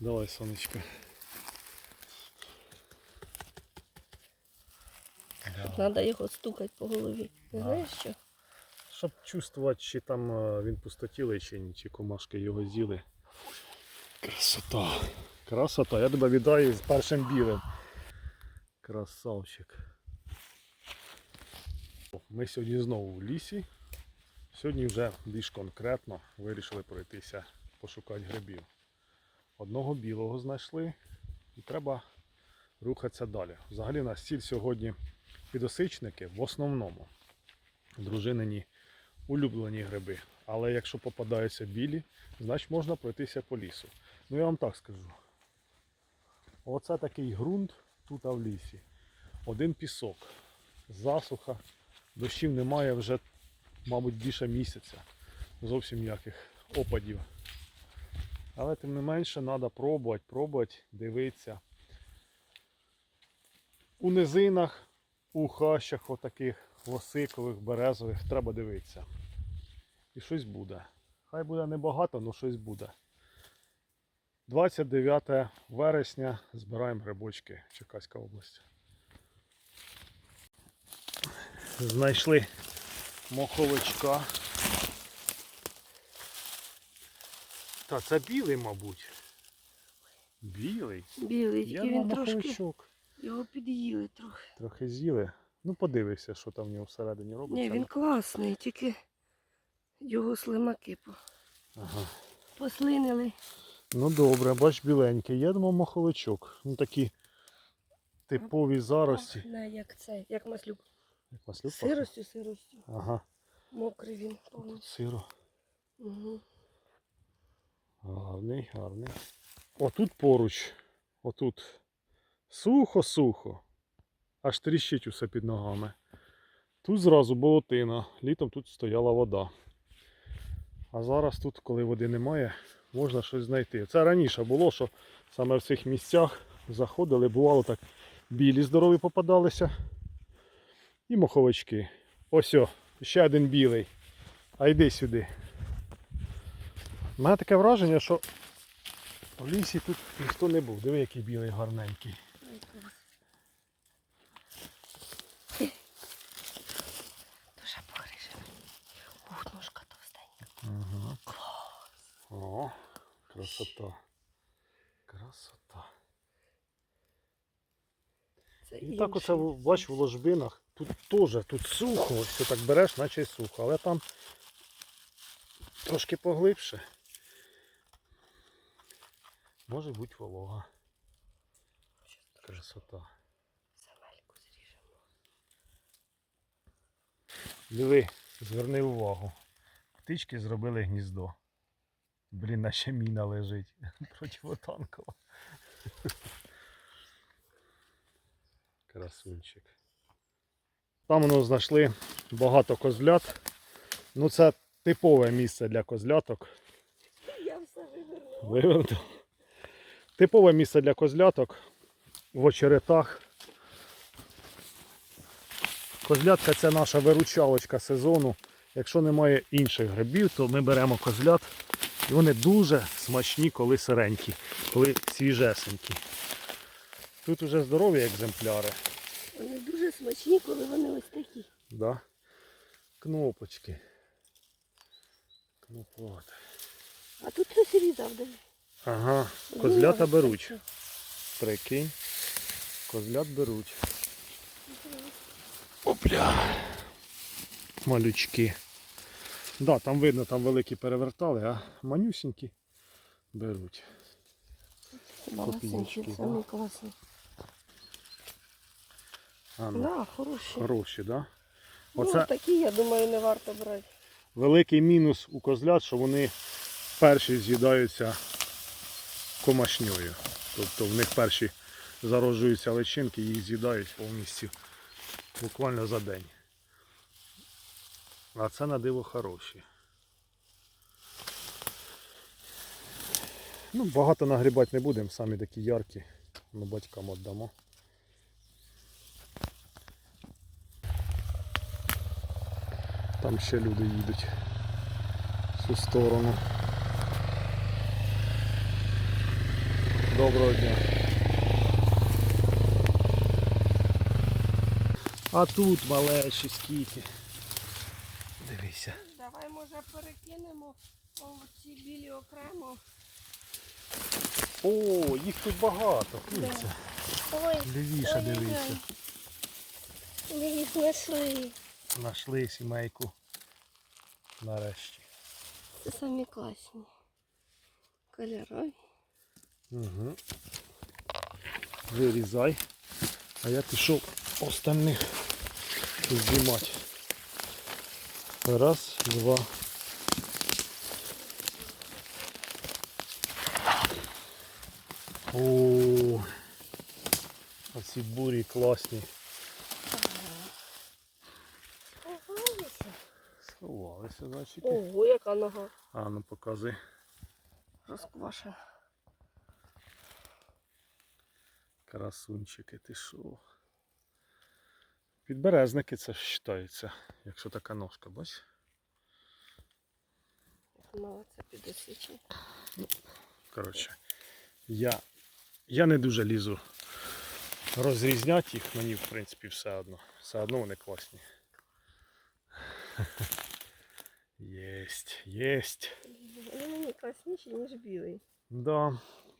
Давай, сонечко. Треба його стукати по голові. Не знаєш що? Щоб чувствувати, чи там е, він пустотілий, чи ні, чи комашки його з'їли. Красота. Красота. Я тебе вітаю з першим білим. Красавчик. Ми сьогодні знову в лісі. Сьогодні вже більш конкретно вирішили пройтися, пошукати грибів. Одного білого знайшли і треба рухатися далі. Взагалі у нас ціль сьогодні підосичники в основному. Дружинині улюблені гриби. Але якщо попадаються білі, значить можна пройтися по лісу. Ну я вам так скажу. Оце такий ґрунт тут в лісі. Один пісок. Засуха. Дощів немає вже, мабуть, більше місяця. Зовсім ніяких опадів. Але тим не менше треба пробувати, пробувати, дивитися. У низинах, у хащах отаких лосикових, березових треба дивитися. І щось буде. Хай буде небагато, але щось буде. 29 вересня збираємо грибочки Черкаська область. Знайшли моховичка. Та це білий, мабуть. Білий. Білий, Я він трошки моховичок. його під'їли трохи. Трохи з'їли. Ну подивився, що там в нього всередині робиться. Ні, він класний, тільки його слимаки по- Ага. послинили. Ну добре, бач біленький. Я думав маховичок. Ну такі типові зарості. Не, як це, як маслюк. Як маслюк пахне? Сиростю, сиростю. Ага, Мокрий він повністю. сиро. Угу. Гарний, гарний. Отут поруч. Отут. Сухо-сухо. Аж тріщить усе під ногами. Тут зразу болотина. Літом тут стояла вода. А зараз тут, коли води немає, можна щось знайти. Це раніше було, що саме в цих місцях заходили, бувало так, білі здорові попадалися. І моховички. Ось о, ще один білий. А йди сюди. У мене таке враження, що в лісі тут ніхто не був. Диви, який білий гарненький. Дуже погрижений. Ух, ножка товстенька. Ага. О, красота. Красота. Це І так оце бач в ложбинах. Тут теж тут сухо, ось ти так береш, наче й сухо, але там трошки поглибше. Може бути волога. Красота. Земельку зріжемо. Диви, зверни увагу. Птички зробили гніздо. Блін, наче міна лежить. Противотанкова. Красунчик. Там воно знайшли багато козлят. Ну це типове місце для козляток. Я все вивернула. Типове місце для козляток в очеретах. Козлятка це наша виручалочка сезону. Якщо немає інших грибів, то ми беремо козлят. І вони дуже смачні, коли сиренькі, коли свіжесенькі. Тут уже здорові екземпляри. Вони дуже смачні, коли вони ось такі. Да? Кнопочки. Кнопоти. А тут хтось різав, диви. Ага, козлята беруть. Прикинь. Козлят беруть. Опля. Малючки. Да, там видно, там великі перевертали, а манюсінькі беруть. Копійки, самі класні. А, ну, Да, хороші. Хороші, да? Ну, такі, я думаю, не варто брати. великий мінус у козлят, що вони перші з'їдаються комашньою. Тобто в них перші зароджуються личинки, їх з'їдають повністю буквально за день. А це на диво хороші. Ну, багато нагрібати не будемо, самі такі яркі. Ми батькам віддамо. Там ще люди їдуть в цю сторону. Доброго дня. А тут малеші скільки. Дивися. Давай, може, перекинемо ці білі окремо. О, їх тут багато. Дивіться. Ой, дивіться. ми їх знайшли. Нашли сімейку. Нарешті. Це самі класні. Кольорові. Угу. Вирізай. А я пішов остальних знімати. Раз, два. О, оці бурі класні. Сховалися, значить. Ого, яка нога А ну показуй. розквашена. Красунчики, ти що? Підберезники це вважається, якщо така ножка, бач? Мала це підосвічення. Коротше, я, я не дуже лізу розрізняти їх, мені в принципі все одно. Все одно вони класні. Єсть, єсть. Вони мені класніші, ніж білий. Да,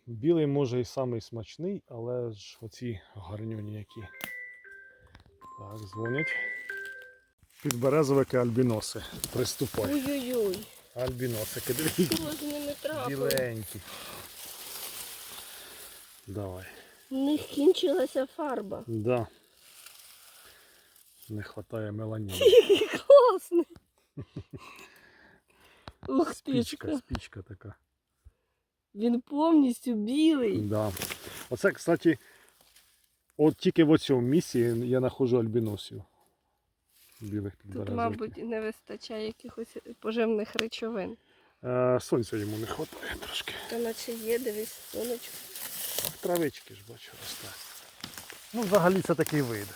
білий може і самий смачний, але ж оці гарнюні які. Так, дзвонять. Підберезовики альбіноси. Приступай. Ой-ой-ой. Альбіносики. Біленькі. Давай. В них кінчилася фарба. Да. Не вистачає меланіну. Класний. Спічка, спічка така. Він повністю білий. Да. Оце, кстати, от тільки в цьому місці я знаходжу альбіносів. Білих Тут, мабуть, не вистачає якихось поживних речовин. Е, сонця йому не вистачає трошки. Та наче є, дивись, сонечко. Травички ж бачу росте. Ну, взагалі це такий вид.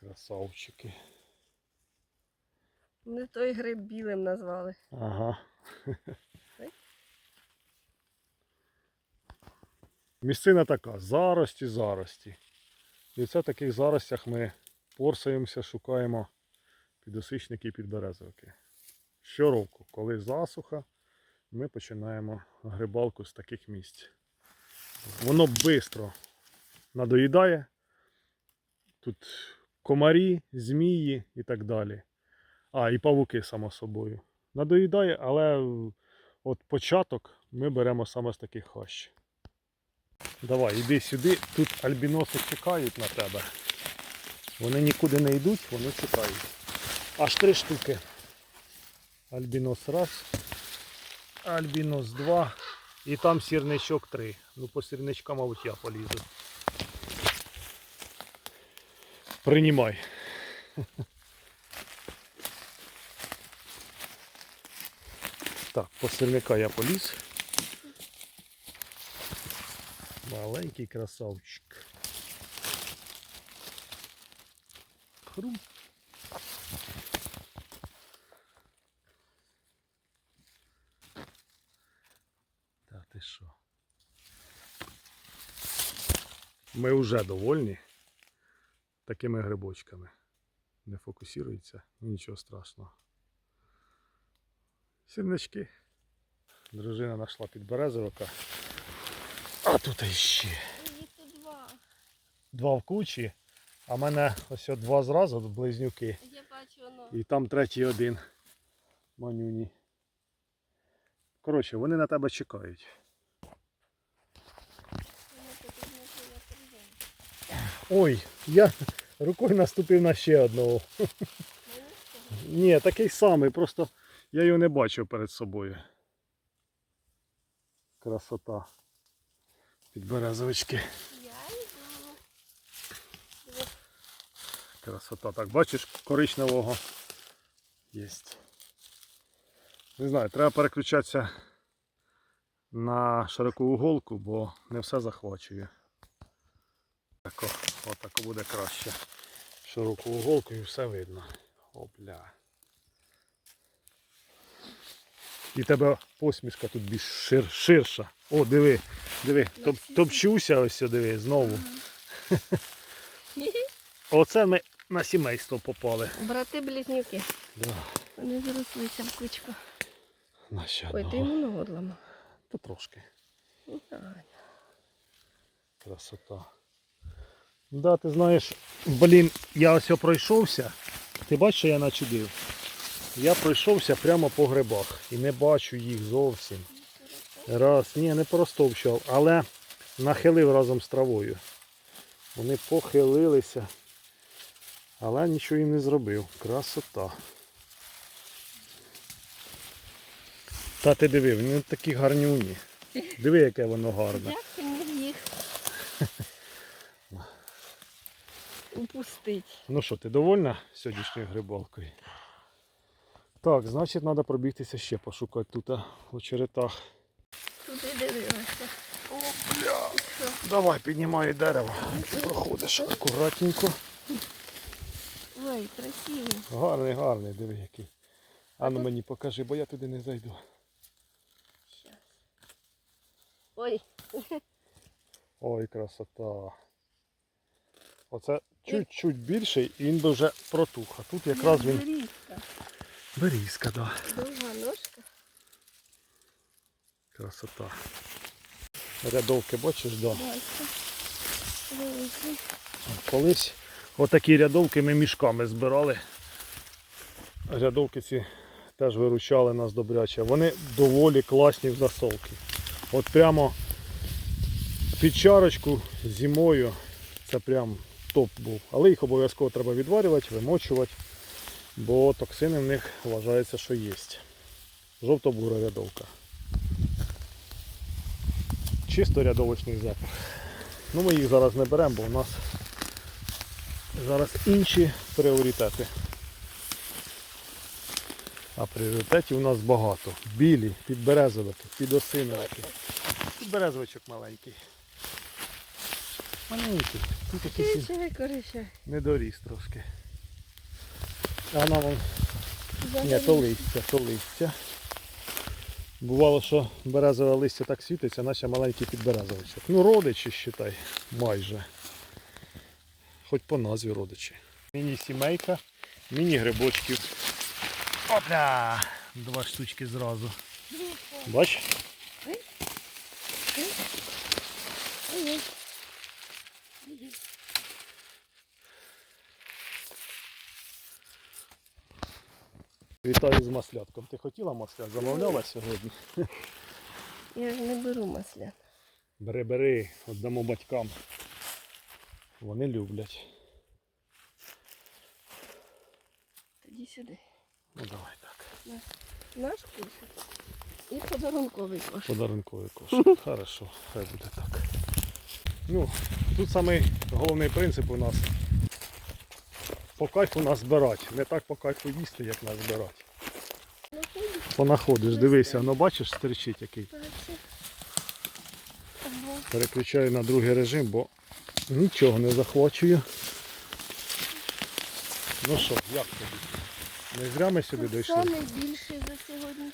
Красавчики. Не той гриб білим назвали. Ага. Місцина така, зарості, зарості. І це в таких заростях ми порсаємося, шукаємо підосичники і підберезовики. Щороку, коли засуха, ми починаємо грибалку з таких місць. Воно швидко надоїдає. Тут комарі, змії і так далі. А, і павуки, само собою. Надоїдає, але от початок ми беремо саме з таких хащ. Давай, іди сюди. Тут альбіноси чекають на тебе. Вони нікуди не йдуть, вони чекають. Аж три штуки. Альбінос раз. Альбінос два. І там сірничок три. Ну по сірничка, мабуть, я полізу. Приймай. Так, по сірника я поліз. Маленький красавчик. Хрум. Та ти що? Ми вже довольні такими грибочками. Не фокусується, нічого страшного. Сірнички. Дружина знайшла підберезовика. А тут іще. Їх тут два. Два в кучі, а в мене ось два зразу близнюки. Я бачу воно. І там третій один. Манюні. Коротше, вони на тебе чекають. Ой, я рукою наступив на ще одного. Ні, такий самий, просто я його не бачив перед собою. Красота. Підберезовички. Красота. Так, бачиш, коричневого є. Не знаю, треба переключатися на широку голку, бо не все захвачує. Так, отако буде краще. Широку голку і все видно. Опля. І тебе посмішка тут більш шир, ширша. О, диви, диви, топ, топчуся ось сюди, диви, знову. Оце ми на сімейство попали. Брати-близнюки. Да. Вони зарослися в кучку. На ще Ой, ти йому ногу ламав. Та трошки. Ну, так. Красота. Да, ти знаєш, блін, я ось пройшовся. Ти бачиш, що я начудив? Я пройшовся прямо по грибах і не бачу їх зовсім. Раз, ні, не поростовчував, але нахилив разом з травою. Вони похилилися, але нічого їм не зробив. Красота. Та ти диви, вони такі гарнюні. Диви, яке воно гарне. Як ти міг їх упустить? Ну що, ти довольна сьогоднішньою грибалкою? Так, значить треба пробігтися ще пошукати тут а, у черетах. Туди дивилася. О, що? Давай, піднімай дерево. Ти проходиш акуратненько. Ой, красивий. Гарний, гарний, диви який. А ну мені покажи, бо я туди не зайду. Щас. Ой, Ой, красота. Оце чуть-чуть більший і він би вже протух. А тут якраз він Берізка. да. Довга ножка. Красота. Рядовки бачиш, да. Колись отакі рядовки ми мішками збирали. Рядовки ці теж виручали нас добряче. Вони доволі класні в засолки. От прямо під чарочку зимою це прям топ був. Але їх обов'язково треба відварювати, вимочувати, бо токсини в них вважається, що є. Жовто-бура рядовка. Чисто рядовочний запах. Ну ми їх зараз не беремо, бо у нас зараз інші пріоритети. А пріоритетів у нас багато. Білі, підберезовики, підосиновики. Підберезовичок маленький. Маленький. Тут якийсь недоріс трошки. Вона вон ні, то листя, то листя. Бувало, що березове листя так світиться, наче маленький підберезовичок. Ну, родичі, считай, майже. Хоч по назві родичі. Міні-сімейка, міні-грибочків. Опля! Два штучки зразу. Бач? Вітаю з маслятком. Ти хотіла маслят? Замовляла сьогодні? Я ж не беру маслян. Бери, бери, віддамо батькам. Вони люблять. Тоді сюди. Ну давай так. Наш кошик і подарунковий кошик. Подарунковий кошик. Хорошо, хай буде так. Ну, тут самий головний принцип у нас. По кайфу нас збирати. Не так по кайфу їсти, як нас збирати. Понаходиш, дивися, ну бачиш, стерчить який. Переключаю на другий режим, бо нічого не захвачую. Ну що, як тобі? Не зря ми сюди дійшли. Саме більше за сьогодні,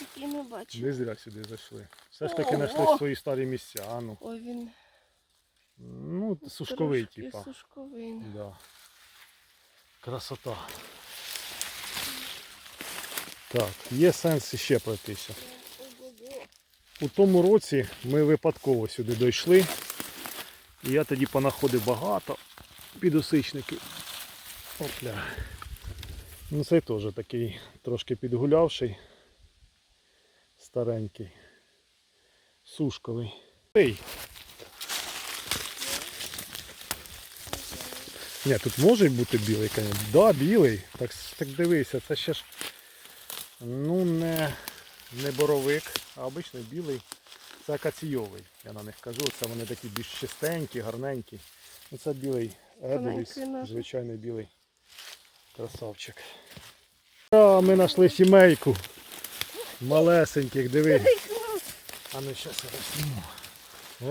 який ми бачимо. Не зря сюди зайшли. Все ж таки знайшли свої старі місця. А ну, Ой, він ну сушковий, трошки типа. Сушковий. Да. Красота. Так, є сенс ще пройтися. У тому році ми випадково сюди дійшли. І я тоді понаходив багато підосичників. Опля. Ну цей теж такий трошки підгулявший. Старенький. Сушковий. Ей! Ні, тут може бути білий, звісно. Да, білий. Так, так дивися, це ще ж ну не, не боровик, а обичний білий. Це акаційовий, я на них кажу. Це вони такі більш чистенькі, гарненькі. Ну, це білий Еделіс, звичайний білий красавчик. А, ми знайшли сімейку. Малесеньких, диви. А ну зараз я зніму.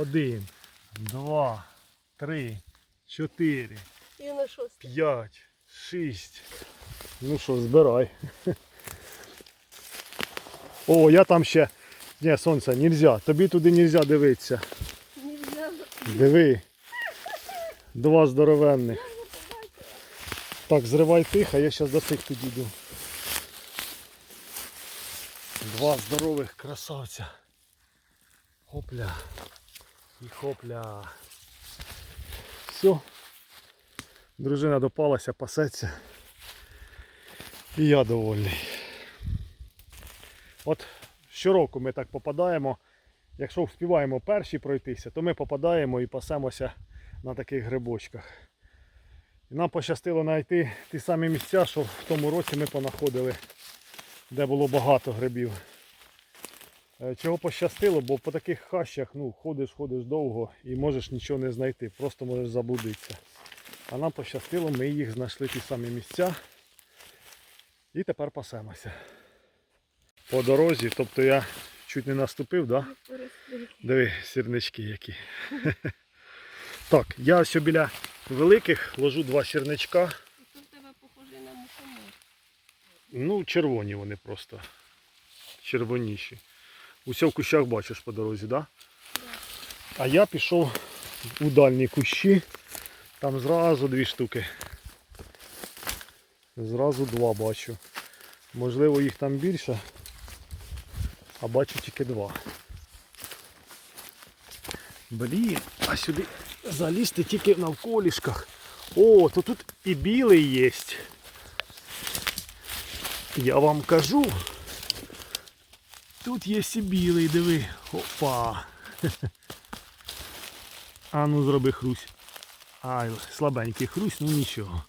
Один, два, три, чотири, І на шостий. п'ять, шість. Ну що, збирай. О, я там ще. Ні, сонце, нельзя. Тобі туди нельзя дивитися. Нельзя. Диви. Два здоровенних. Так, зривай тихо, я зараз до тих підійду. Два здорових красавця. Хопля. І хопля. Все. Дружина допалася, пасеться. І я довольний. От щороку ми так попадаємо. Якщо вспіваємо перші пройтися, то ми попадаємо і пасемося на таких грибочках. І нам пощастило знайти ті самі місця, що в тому році ми понаходили, де було багато грибів. Е, Чого пощастило, бо по таких хащах ну, ходиш, ходиш довго і можеш нічого не знайти, просто можеш заблудитися. А нам пощастило, ми їх знайшли ті самі місця. І тепер пасемося. По дорозі, тобто я чуть не наступив, так? Да? Диви, сірнички які. так, я ось біля великих ложу два сірничка. Тут в тебе похоже на мухомор. Ну, червоні вони просто. Червоніші. Усе в кущах бачиш по дорозі, так? Да? А я пішов у дальні кущі. Там зразу дві штуки. Зразу два бачу. Можливо їх там більше. А бачу тільки два. Блін, а сюди залізти тільки навколішках. О, то тут і білий є. Я вам кажу. Тут є і білий, диви. Опа. А ну зроби хрусь. Ай, слабенький хрусь, ну нічого.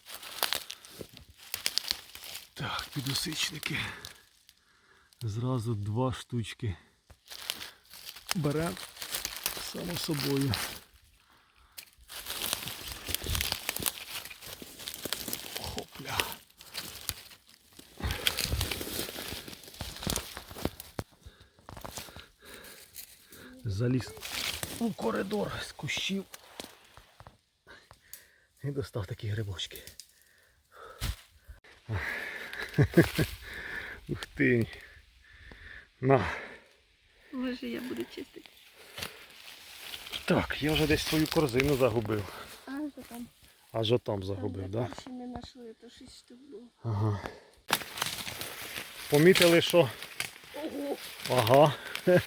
Так, підусичники. Зразу два штучки. Беремо само собою. Хопля. Заліз у коридор з кущів. І достав такі грибочки. Ух ти. На. Може я буду чистити. Так, я вже десь свою корзину загубив. А, що там? Аж отам Там, загубив, так? Перші ми знайшли, то 6 штук було. Ага. Помітили, що. Ого, Ага.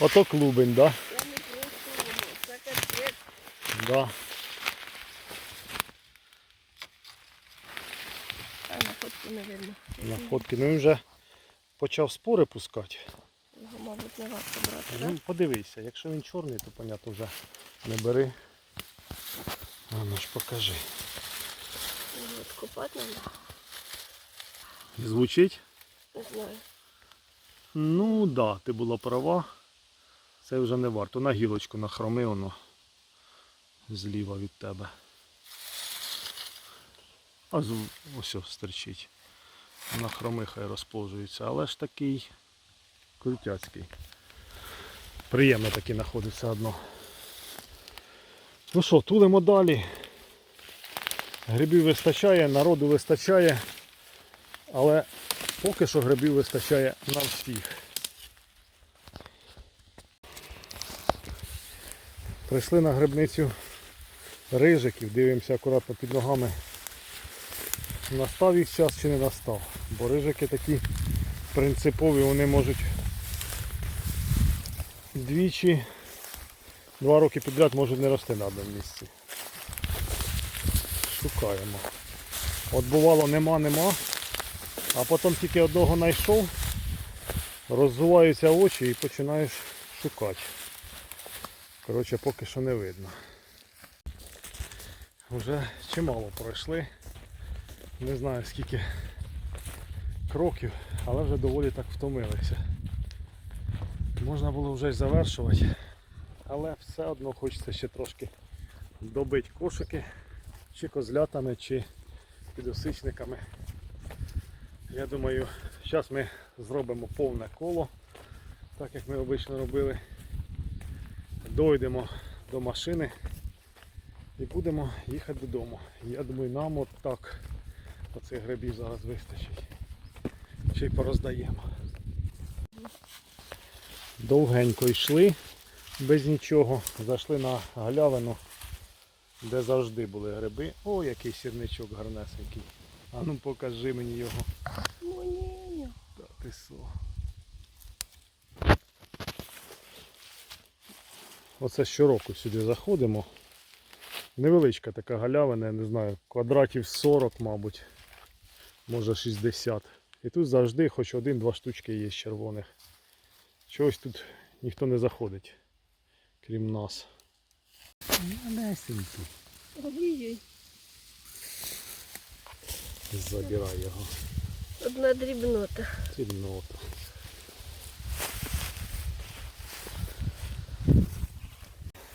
Ото клубень, да? це не просто воно, це капець. Да. А на фотку не видно. На фотки. Ну він вже почав спори пускати. Його, мабуть, не варто брати, Ну, так? подивися, якщо він чорний, то понятно вже не бери. А ну ж покажи. От копати треба, Звучить? не знаю. Ну так, да, ти була права. Це вже не варто. На гілочку нахроми воно зліва від тебе. А ось ось стерчить. На хроми хай але ж такий крутяцький. Приємно такий знаходиться одно. Ну що, тулимо далі. Грибів вистачає, народу вистачає, але поки що грибів вистачає на всіх. Прийшли на грибницю рижиків, дивимося акуратно під ногами. Настав їх час чи не настав. Бо рижики такі принципові, вони можуть двічі, два роки підряд можуть не рости на одному місці. Шукаємо. От бувало нема, нема. А потім тільки одного знайшов, роззуваються очі і починаєш шукати. Коротше, поки що не видно. Вже чимало пройшли. Не знаю скільки кроків, але вже доволі так втомилися. Можна було вже завершувати, але все одно хочеться ще трошки добити кошики, чи козлятами, чи підосичниками. Я думаю, зараз ми зробимо повне коло, так як ми обично робили. Дойдемо до машини і будемо їхати додому. Я думаю, нам от так оцих грибів зараз вистачить. Ще й пороздаємо. Довгенько йшли без нічого. Зайшли на галявину, де завжди були гриби. О, який сірничок гарнесенький. А ну покажи мені його. Та ти со. Оце щороку сюди заходимо. Невеличка така галявина, я не знаю, квадратів 40, мабуть, може 60. І тут завжди хоч один-два штучки є з червоних. Чогось тут ніхто не заходить, крім нас. Малесенький. Ой-ой. Забирай його. Одна дрібнота. Тільнота.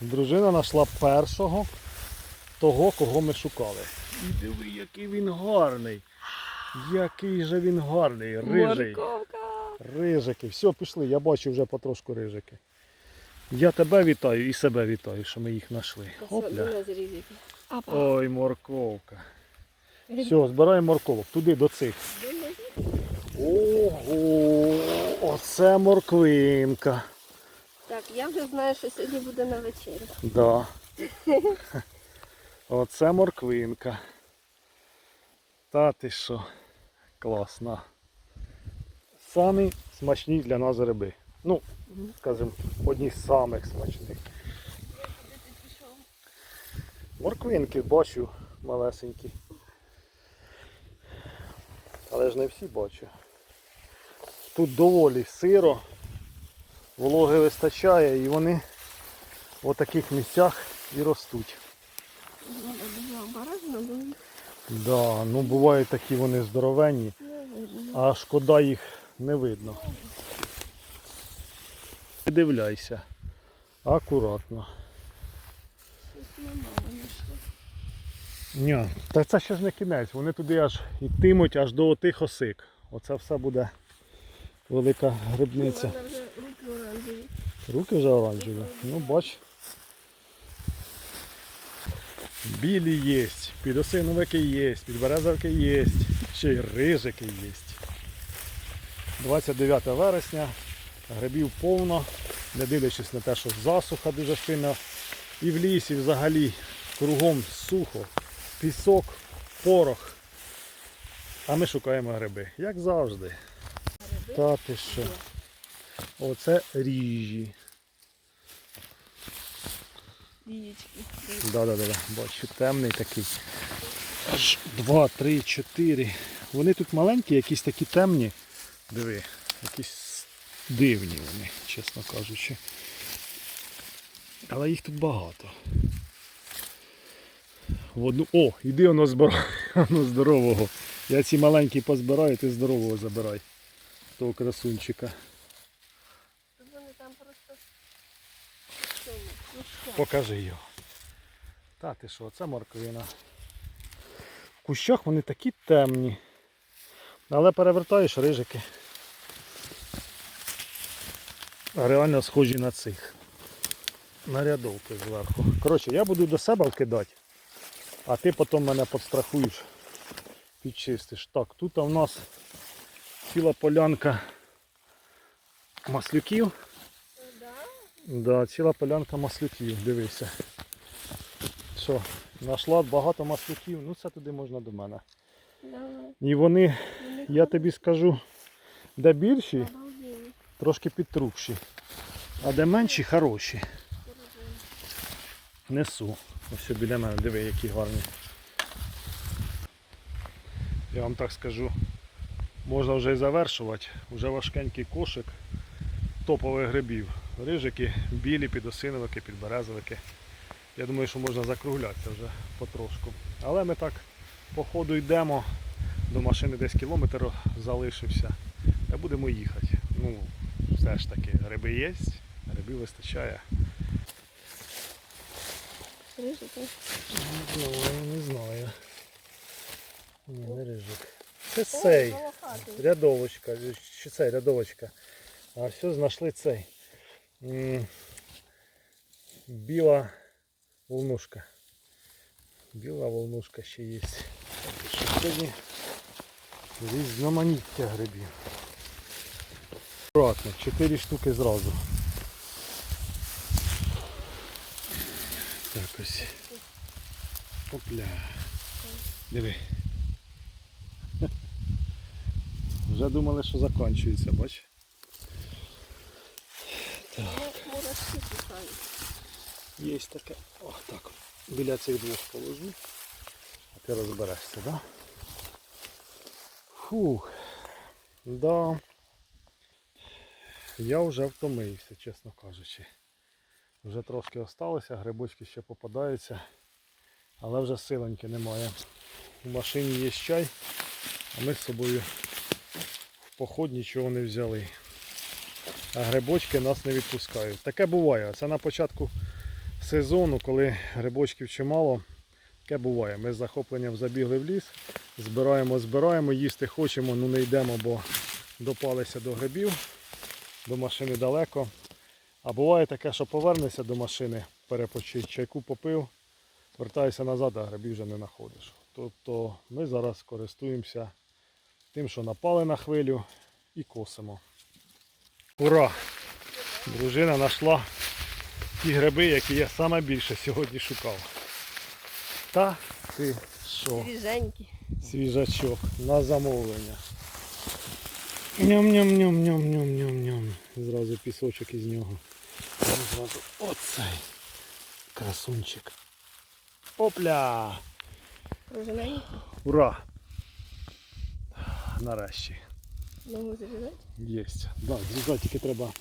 Дружина знайшла першого того, кого ми шукали. І диви, який він гарний. Який же він гарний. Рижий. Морковка. Рижики. Все, пішли, я бачу вже потрошку рижики. Я тебе вітаю і себе вітаю, що ми їх знайшли. Опля. Ой, морковка. Все, збираємо морковок. Туди до цих. Ого, оце морквинка. Так, я вже знаю, що сьогодні буде на вечерю. Да. Оце морквинка. Та ти що? Класна. Самі смачні для нас гриби. Ну, скажімо, одні з самих смачних. Морквинки бачу малесенькі. Але ж не всі бачу. Тут доволі сиро, вологи вистачає і вони в таких місцях і ростуть. Да, ну бувають такі вони здоровенні, а шкода їх не видно. Дивляйся. Акуратно. Ні, та це ще ж не кінець. Вони туди аж йтимуть аж до отих осик. Оце все буде велика грибниця. Вона вже руки оранжеві. Руки вже оранжеві. Ну бач. Білі є, підосиновики є, підберезовики є, ще й рижики є. 29 вересня, грибів повно, не дивлячись на те, що засуха дуже сильно. І в лісі взагалі кругом сухо, пісок, порох. А ми шукаємо гриби, як завжди. Та ти що? Оце ріжі. Да, да, да. Бачу, темний такий. Аж два, три, чотири. Вони тут маленькі, якісь такі темні. Диви, якісь дивні вони, чесно кажучи. Але їх тут багато. В одну... О, іди воно збирай, воно здорового. Я ці маленькі позбираю, ти здорового забирай. Того красунчика. Тут вони там просто в цьому, кущах. Покажи його. Та ти що, це морквина. В кущах вони такі темні. Але перевертаєш рижики. Реально схожі на цих. На рядовки зверху. Коротше, я буду до себе вкидати, а ти потім мене підстрахуєш, підчистиш. Так, тут у нас ціла полянка маслюків. Да? Ціла полянка маслюків, дивися. Що, знайшла багато маслюків, ну це туди можна до мене. І вони, я тобі скажу, де більші, трошки підтрубші, а де менші, хороші. Несу. Ось біля мене, диви, які гарні. Я вам так скажу, можна вже і завершувати. Вже важкенький кошик топових грибів. Рижики, білі, підосиновики, підберезовики. Я думаю, що можна закруглятися вже потрошку. Але ми так по ходу йдемо. До машини десь кілометр залишився. Та будемо їхати. Ну, все ж таки, гриби є, грибів вистачає. Рижики. Ну, не знаю. Ні, не рижик. Це цей. Рядовочка. Чи це рядовочка? А все, знайшли цей і біла волнушка. Біла волнушка ще є. Сьогодні різноманіття грибів. Аккуратно, 4 штуки зразу. Так ось. Опля. Диви. Вже думали, що закінчується, бач? Є таке. О, так. Біля цих двох положу. А ти розберешся, так? Да? Фух. Да. Я вже втомився, чесно кажучи. Вже трошки осталося, грибочки ще попадаються, але вже силеньки немає. У машині є чай, а ми з собою в поход нічого не взяли. А грибочки нас не відпускають. Таке буває. Це на початку сезону, коли грибочків чимало, таке буває. Ми з захопленням забігли в ліс, збираємо, збираємо, їсти хочемо, ну не йдемо, бо допалися до грибів, до машини далеко. А буває таке, що повернешся до машини, перепочить, чайку попив, вертаєшся назад, а грибів вже не знаходиш. Тобто ми зараз користуємося тим, що напали на хвилю і косимо. Ура! Дружина знайшла ті гриби, які я саме більше сьогодні шукав. Та ти що? Свіженькі. Свіжачок на замовлення. Ням-ням-ням-ням-ням-ням-ням. Зразу пісочок із нього. І Зразу оцей красунчик. Опля! Прожененькі. Ура! Нарешті. Ногу зрізати. Єсть. Да, зрізати тільки треба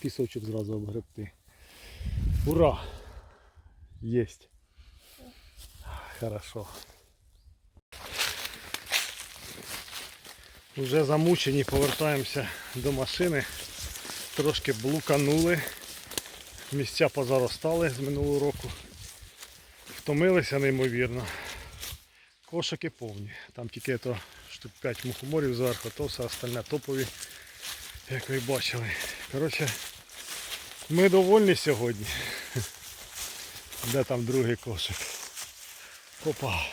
пісочок зразу обгребти. Ура! Єсть. Хорошо. Уже замучені, повертаємося до машини. Трошки блуканули. Місця позаростали з минулого року. Втомилися неймовірно. Кошики повні. Там тільки то штук 5 мухоморів зверху, то все остальне топові, як ви бачили. Коротше, ми довольні сьогодні. Де там другий кошик? Опа.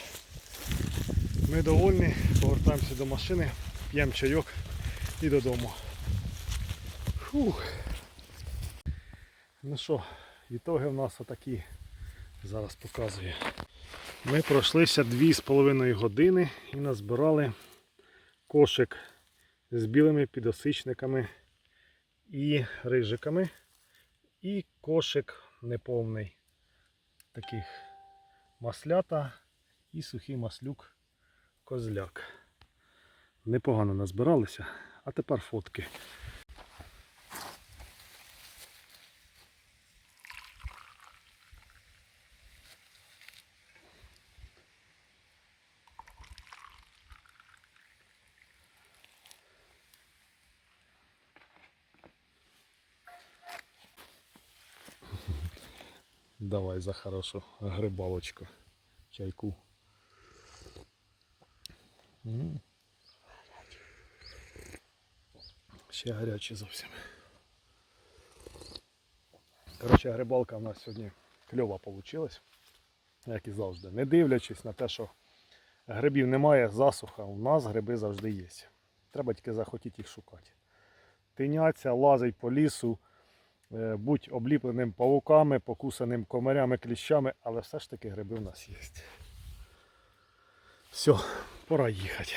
Ми довольні, повертаємося до машини, п'ємо чайок і додому. Фух. Ну що, ітоги в нас отакі. Зараз показую. Ми пройшлися 2,5 години і назбирали кошик з білими підосичниками і рижиками. І кошик неповний таких маслята і сухий маслюк козляк. Непогано назбиралися, а тепер фотки. Давай за хорошу грибалочку. Чайку. Ще гарячі зовсім. Коротше, грибалка в нас сьогодні кльова вийшла. Як і завжди. Не дивлячись на те, що грибів немає, засуха, у нас гриби завжди є. Треба тільки захотіти їх шукати. Тиняться, лазить по лісу, будь обліпленим павуками, покусаним комарями, кліщами, але все ж таки гриби в нас є. Все, пора їхати.